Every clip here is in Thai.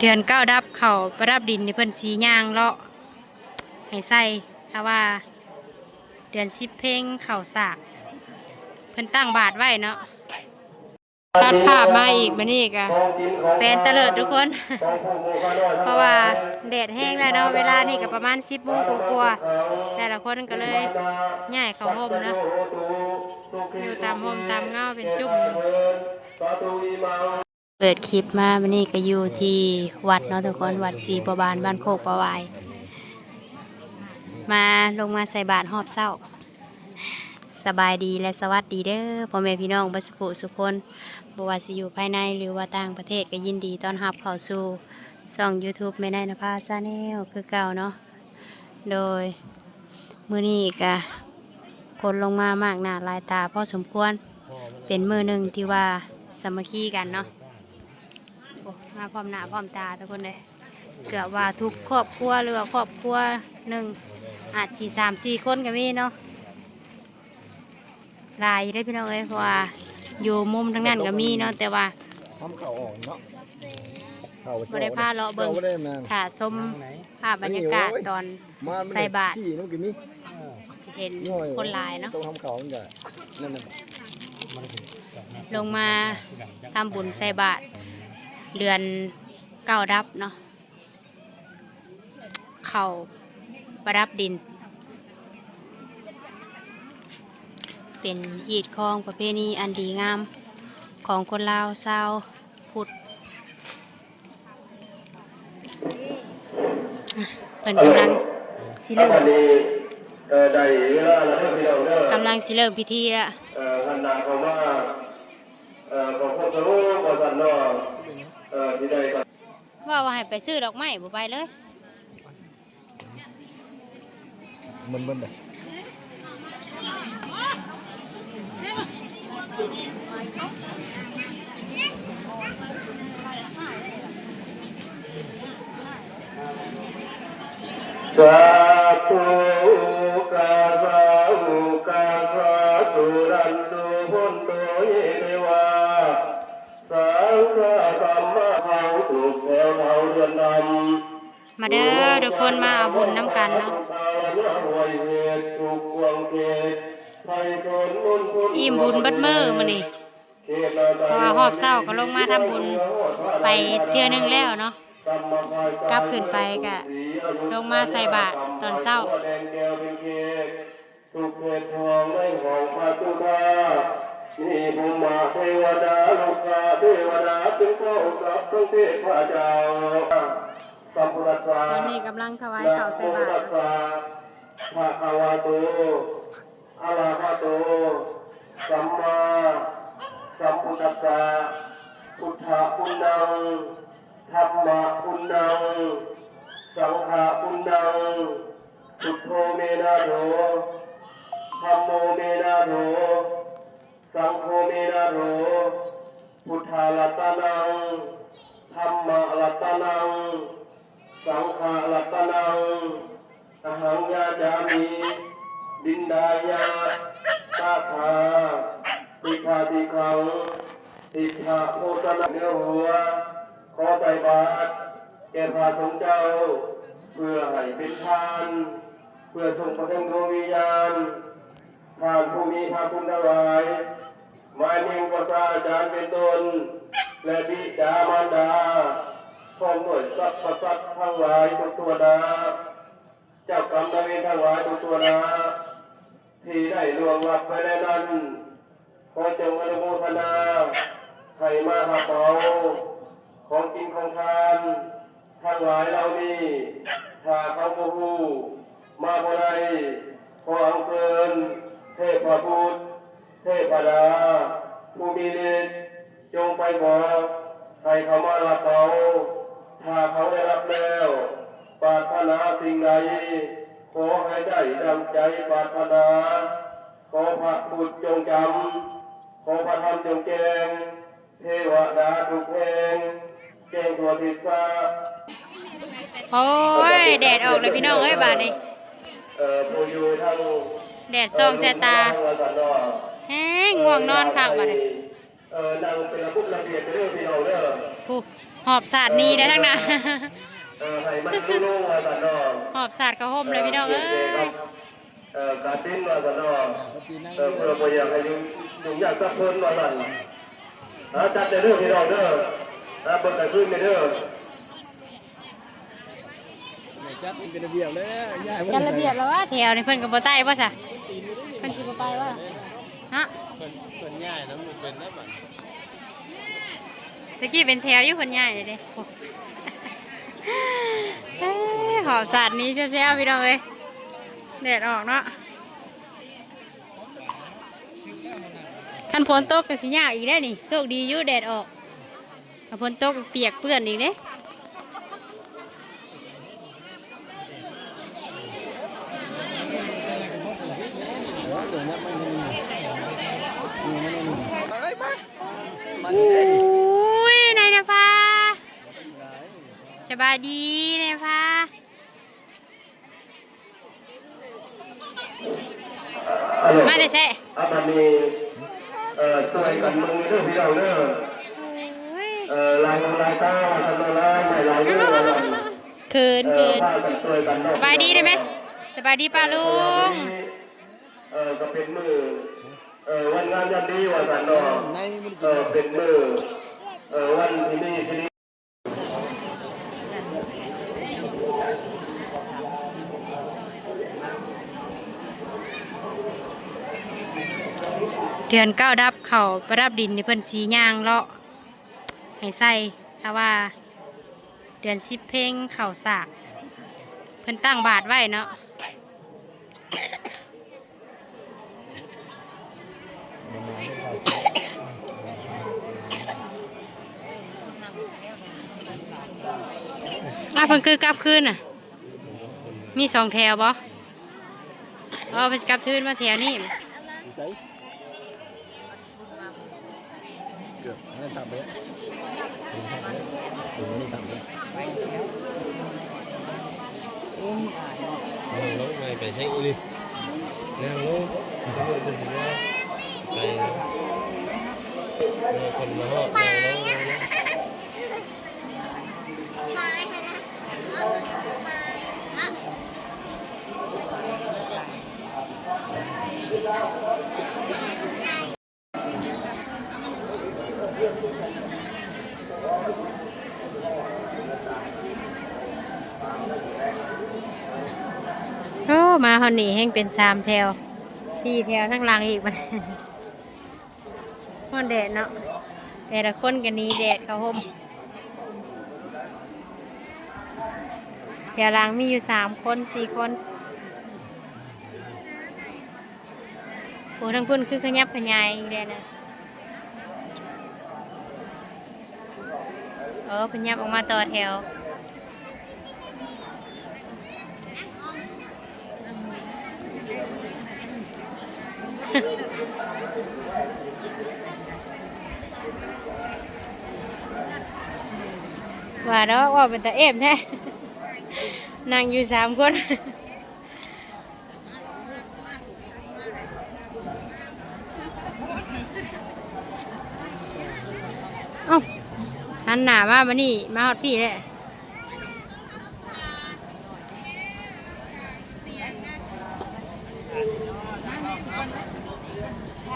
เดือนเก้าดับเข่าประดับดินในเพิ่นสีย่างเลาะให้ใส่ถ้าว่า เดือนสิบเพลงเข่าสาก เพิ่นตั้งบาทไว้เนาะตัดภาพมาอีกมานี่กะแปลนเตลิดทุกคน เพราะว่าแดดแห้งแล้วเนาะเวลานี่ก็ประมาณสิบโมงกว่าๆแต่ละคนก็เลยง่ายเขาห่มเนาะอยู่ตามห่มตามเงาเป็นจุ่ม เปิดคลิปมาวันนี้ก็อยู่ที่วัดเนาะทุกคนวัดศรีประบานบ้านโคกประวาย มาลงมาใส่บาตรหอบเศร้า สบายดีและสวัสดีเด้อพ่อแม่พี่น้องบัสกุสุคนบว่าสิอยู่ภายในหรือว่าต่างประเทศก็ยินดีต้อนรับเข้าสู่ช่อง YouTube ไม่ได้นภาซาแนลคือเก่าเนาะโดยมื้อนี้ก็คนลงมามากหน้าลายตาพอสมควรเป็นมือหนึ่งที่ว่าสามัคคีกันเนาะ มาพร้อมหน้าพร้อมตาทุกคนเลยเกือบว่าทุกครอบครัวหรือว่าครอบครัวหนึ่งอาจสี่สามสี่คนก็มีเนาะหลายอยู่ได้อพี่น้องเอ้ยเพราะว่าอยู่มุมทั้งนั้นก็มีเนาะแต่ว่า ทำเข่าออกเนาะเข่าบ่ได้พาเลาะเบิ่ง บ่ได้มาถ่าชมภาพบรรยากาศตอน มามันใส่บาตรสี่นู่นกี่มีจะเห็นย่อยคนหลายเนาะต้องทำเข่ามันก็นั่นน่ะลงมาทำบุญใส่บาตร เดือนเก้าดับเนาะเข่าประดับดิน เป็นหีดคองประเพณีอันดีงาม ของคนลาวชาวพุทธเป็นกำลังสิเริ่มกำลังสิเริ่มพิธีแล้วเอ่อท่านนาเขามาเอ่อขอพระรู้ขอท่านเนาะเอ่อที่ได้กับ ว่าว่าให้ ไปซื้อดอกไม้บ่ไปเลยมันมันเลยสาธุกาสาอุกาสาตุรันตุพุนโตเยเทวาสังฆสัมม มาเด้อทุกคนมาเอาบุญน้ำกันเนาะอิ่มบุญบัดมือมานี่เพราะว่าหอบเศร้าก็ลงมาทำบุญไปเที่ยวนึงแล้วเนาะกลับขึ้นไปก็ลงมาใส่บาตรตอนเช้าทุเพศทองในห้องพระตุธา นี่ภูมาเทวดาลูกาเทวดาถึงเข้ากับทั้งเทพเจ้าสัมพุทธัสสะตอนนี้กำลังถวายข้าวใส่บาตรพระภะวะโตอะระหะโต สัมมาสัมพุทธัสสะพุทธะปุณังธัมมะปุณัง สังฆะปุณังพุทโธเมนะโถธัมโมเมนะโถ สังโฆเมนะโถพุทธารัตนังธัมมะรัตนัง สังฆารัตนังอหังยาจามิดินดายาตาคาติภาติขังติภาโพธนาเนื้อหัว ขอใส่บาตรแก่พระสงเจ้า เพื่อให้เป็นทาน เพื่อส่งประเทศดวงวิญญาณ ท่านผู้มีพระคุณถวายมายนิ่งพระอาจารย์เป็นต้นและบิดามารดาพร้อมด้วยสัพพสัตทั้งหลายทุกตัวนาเจ้ากรรมนายเวรทั้งหลายทุกตัวนาที่ได้ลวงลับไปในนั้นขอจงอนุโมทนาให้มาหาเปาของกินของทานทั้งหลายเหล่านี้ถ้าเขาบูฮูมาบ่ได้ขอเอังเชิญ เทพบุตรเทพดาผู้มีฤทธิ์จงไปบอกให้เขามารับเขาถ้าเขาได้รับแล้วปรารถนาสิ่งใดขอให้ได้ดังใจปรารถนาขอพระพุทธจงจำขอพระธรรมจงแจงเทวดาทุกเพลงแจ้งตัวทิศาโอ้ยแดดออกเลยพี่น้องเอ้ยบาดนี้เอ่อผู้อยู่ทั้ง แดดส่องแสตาทั้งวันสันนอกแห้งง่วงนอนคักบาดนี้เออนั่งเป็นระบุระเบียบไปเรื่อยพี่น้องเด้อผู้หอบสาดนี้ได้ทั้งนั้นเออให้มันรู้ๆว่าสันเนาะหอบสาดเขาห่มเลยพี่น้องเอ้ยเออการดิ้นว่าสันเนาะเขาตีนั่งเออเพื่อบ่อยากให้ยุ่งยุ่งยากสักเพิ่นว่าสั่นเอาจัดแต่เด้อพี่น้องเด้อนะเบิ่งแต่ขึ้นเด้อจัดเป็นระเบียบเลยย้ายจัดระเบียบแล้วว่าแถวนี่เพิ่นก็บ่ใต้บ่ซะ เพิ่นสิบ่ไปว่าฮะเพิ่นย้ายน้ำมันเป็นนะบัดตะกี้เป็นแถวอยู่เพิ่นย้ายเลยเด้โอ้เอ้ยหอบสาดนี้เซี่ยวๆพี่น้องเอ้ยแดดออกเนาะคันฝนตกก็สิยากอีกได้อนี่โชคดีอยู่แดดออกถ้าฝนตกก็เปียกเปื้อนอีกเด้ เดี๋ยวนี้มันมีอะไรบ้างมัน อุ้ยนายนภาสบายดีนายนภาฮัลโหลมาแต่แซ่อาบัดนี้เอ่อช่วยกันมึงเด้อพี่น้องเด้ออุ้ยเอ่อลายลายตาทำลายไม่ลายเด้อว่าสั่นเขินเออเกินพากันช่วยกันเนาะสบายดีได้ไหมสบายดีป้าลุงเออก็เป็นมือเออวันงานยันดีว่าสันเนาะในมันเออเป็นมือเออวันที่นี่ที่นี่ เดือนเก้าดับเข่าประดับดินในเพิ่นสีย่างเลาะให้ใส่ถ้าว่า เดือนสิบเพลงเข่าสาก เพิ่นตั้งบาทไว้เนาะอะเพิ่นคือกลับคืนน่ะ มีสองแถวบ่อ๋อเพิ่นกลับคืนมาแถวนี้ ใส่เกือบนั่นสามเมตรถึงนี่สามเมตรรถไม่ไปใช้อีลินั่งลงจะมือถึงว่าไปมีคนมาหอบนั่งลงนั่งลงโอ้มาฮอนนี่แห้งเป็นสามแถวสี่แถวทั้งหลังอีกมันฮอนแดดเนาะแต่ละคนกันนี้แดดเขาห่มแถวหลังมีอยู่สามคนสี่คนโอ้ทั้งพุ่นคือขยับขยายอีกแล้วนะเออขยับออกมาต่อแถว ว่าแล้วว่าเป็นตาเอฟแท้นั่งอยู่สามคนเอ้าหันหน้ามาบันนี่มาฮอดพี่เลย เบ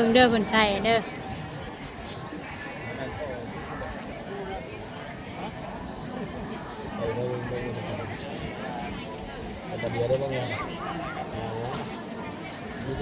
ิ่งเด้อเพิ่นใส่เด้อ แต่เดียวได้บ้างไงมีเ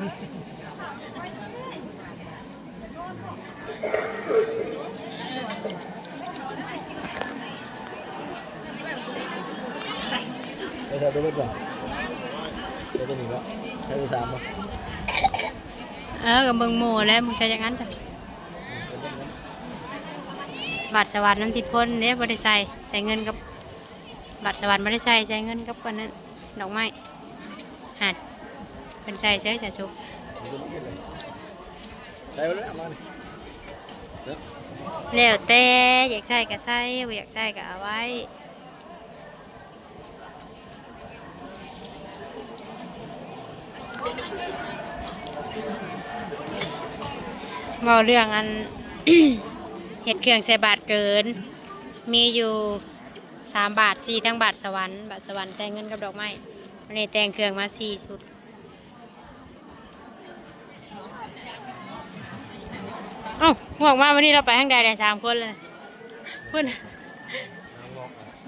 ไหนอันนี้ยิ้มแน่ยิ้มแน่ไม่ใช่ตัวเล็กกว่าตัวตัวนี้ก็ใช้ตัวสามป่ะเออกับเบิงโมแล้วมึงใช้อย่างนั้นจ้ะบัตรสวัสดิ์น้ำติดพ่นเนี่ยบริใส่ใส่เงินกับบัตรสวัสดิ์บริใส่ใส่เงินกับกันนั้นดอกไม้หัน เป็นใส่ใช้ใส่สุกใช้ไปเลยเอามาเลยแล้วแต่อยากใส่ก็ใส่บ่อยากใส่ก็เอาไว้เว่าเรื่องอันเห็ดเครื่องใส่บาทเกิน มีอยู่สามบาทสี่ทั้งบาทสวรรค์บาทสวรรค์ใส่เงินกับดอกไม้วันนี้แต่งเครื่องมาสี่สุด เอ้าห่วงมาวันนี้เราไปทางใดได้สามคนเลยเพื่อน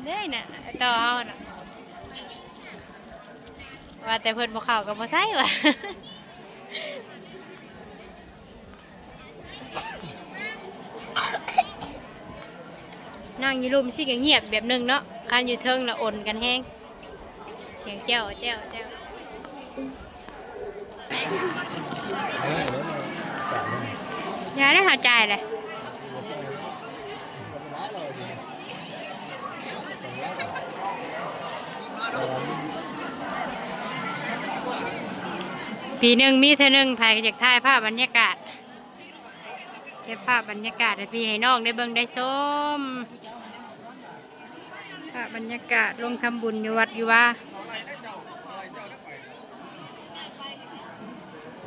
ได้น่ะต่อเฮาน่ะว่าแต่เพื่อนบ่เข้ากับบ่ใส่ว่ะนั่งยู่รุมสิก็เงียบแบบหนึงเนาะคันอยู่เทิงละอ่นกันแห้งเสียงแจ้วแจ้วแจ้าให้เดี๋ยวมาสามเลย ยายได้เข้าใจเลยปีหนึ่งมีเธอหนึ่งถ่ายจากถ่ายภาพบรรยากาศเก็บภาพบรรยากาศให้พี่ให้น้องได้เบิ่งได้ชมภาพบรรยากาศลงทำบุญอยู่วัดอยู่ว่า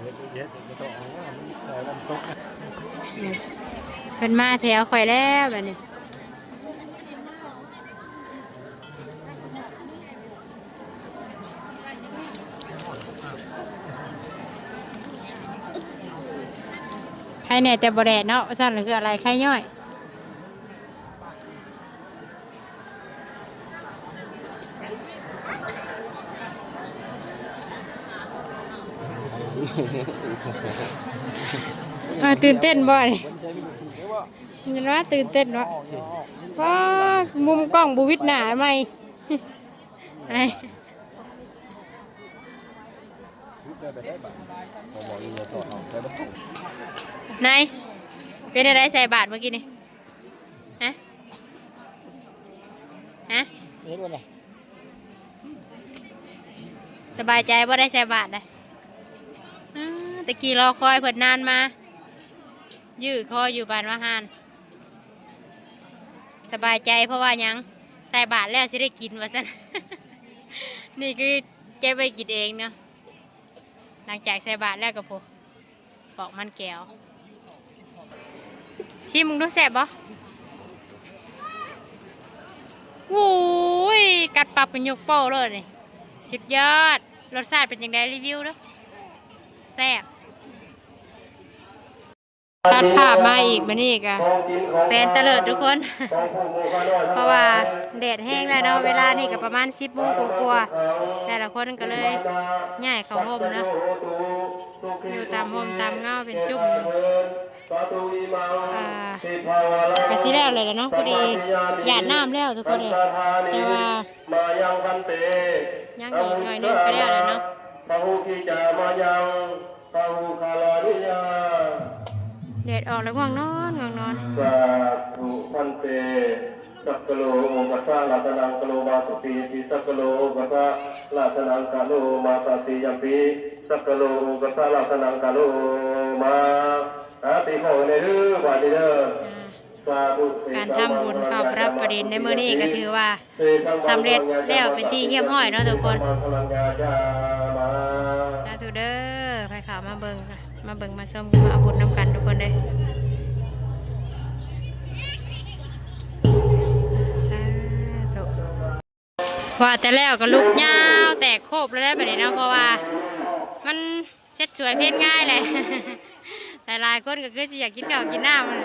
เย็ดเย็ดจะต้องเอาว่ามันใส่ลำตกนะเพิ่นมาแถวข่อยแล้วแบบนี้ใครแน่แต่บ่แดดเนาะสั่นหรือคืออะไรใครย่อย อ่าตื่นเต้นบ่นี่มันใช้ไม่ถูกหรือว่าเห็นว่าตื่นเต้นวะว้ามุมกล้องบูวิดหนาไหมไอ้รูปได้ไปได้บ้างผมบอกอีกแล้วต่อเอาใช้ลำตกนายเป็นอะไรใส่บาทเมื่อกี้นี่ฮะฮะเห็นวันไหนสบายใจว่าได้ใส่บาทเลยอ้า ตะกี้รอคอยเพิ่นนานมา ยื้อคออยู่บ้านว่าหาน สบายใจเพราะว่าหยังใส่บาทแล้วสิได้กินว่าซั่น นี่คือเก็บไปกินเองเนาะหลังจากใส่บาทแล้วก็พอปอกมันแก้วชิมมึงดูแซบบ่โอ้ยกัดปับเป็นยกโป้เลยนี่สุดยอด รสชาติเป็นยังไงรีวิวเด้อแซ่บ ตัดภาพมาอีกมานี่อีกอะของกินเป็นตะเลิดทุกคน เพราะว่าแดดแห้งแล้วเนาะเวลานี่ก็ประมาณ10โมงกว่าๆแต่ละคนก็เลยง่ายเขาห่มนะอยู่ตามโฮมตามเงาเป็นจุ่มอ่ากะสิแล้วเลยแล้วเนาะพอดีหยาดน้ำแล้วทุกคนเลยแต่ว่ายังพันเตยังอีกหน่อยนึงก็แล้วแล้วเนาะ ดดออกแล้วง่วงนอนง่วงนอนสาธุพันเตสักกะโลโอกัสสะลาตนังกะโลมาสติติสักกะโลโอกัสสะลาตนังกะโลมาสติยัมปิสักกะโลโอกัสสะลาตนังกะโลมาอาติโหในเด้อบาดนี้เด้ออ่าสาธุเสการทำบุญขอบรับประเด็นในมื้อนี้ก็ถือว่าสำเร็จแล้วเป็นที่เยี่ยมห้อยเนาะทุกคนพลังยาชามาสาธุเด้อไปข่าวมาเบิ่งค่ะ มาเบิ่งมาชมมาอาบุญน้ำกันทุกคนเลยว่าแต่แล้วก็ลุกยาวแตกโคบแล้วได้แบบนี้เนาะเพราะว่า มันเช็ดสวยเพ่นง่ายเลยแต่หลายคนก็คือสิอยากกินข้าวกินน้ำมัน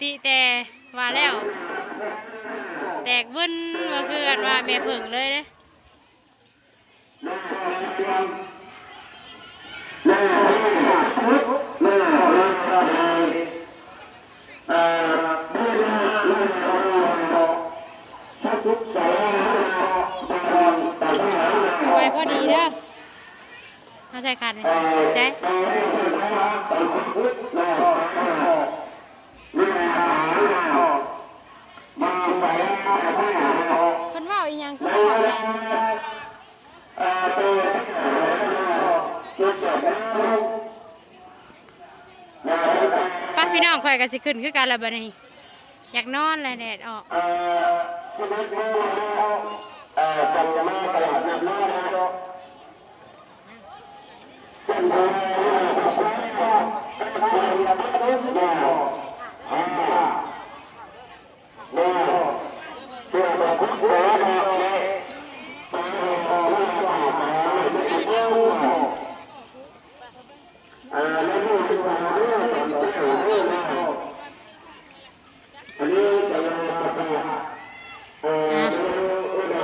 ติแต่ว่าแล้ว แตกวุ่นว่าคืออันว่าแม่เพิ่งเลยเด้ ไว้พอดีเด้อเอาใจขาดเลยใจ ข่อยก็สิขึ้นคือกันละบัดนี้ อยากนอนเลยแดดออกอะ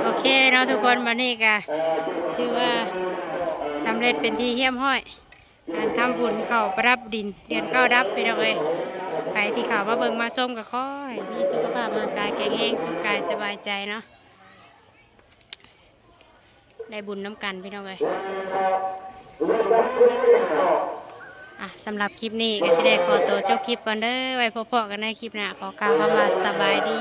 โอเคเนาะทุกคนวันนี้ก็ถือว่าสำเร็จเป็นที่เยี่ยมห้อยการทำบุญเข้าประดับดินเดือนเก้าดับไปเลยไปที่เขามาเบิ่งมาส้มก็ค่อยมีสุขภาพร่างกายแข็งแรงสุขกายสบายใจเนาะได้บุญน้ำกันพี่น้องเลยอะสำหรับคลิปนี้ก็สิได้ขอตัวจบคลิปก่อนเด้อไว้พบๆกันในคลิปหน้าขอกล่าวคำว่าสบายดี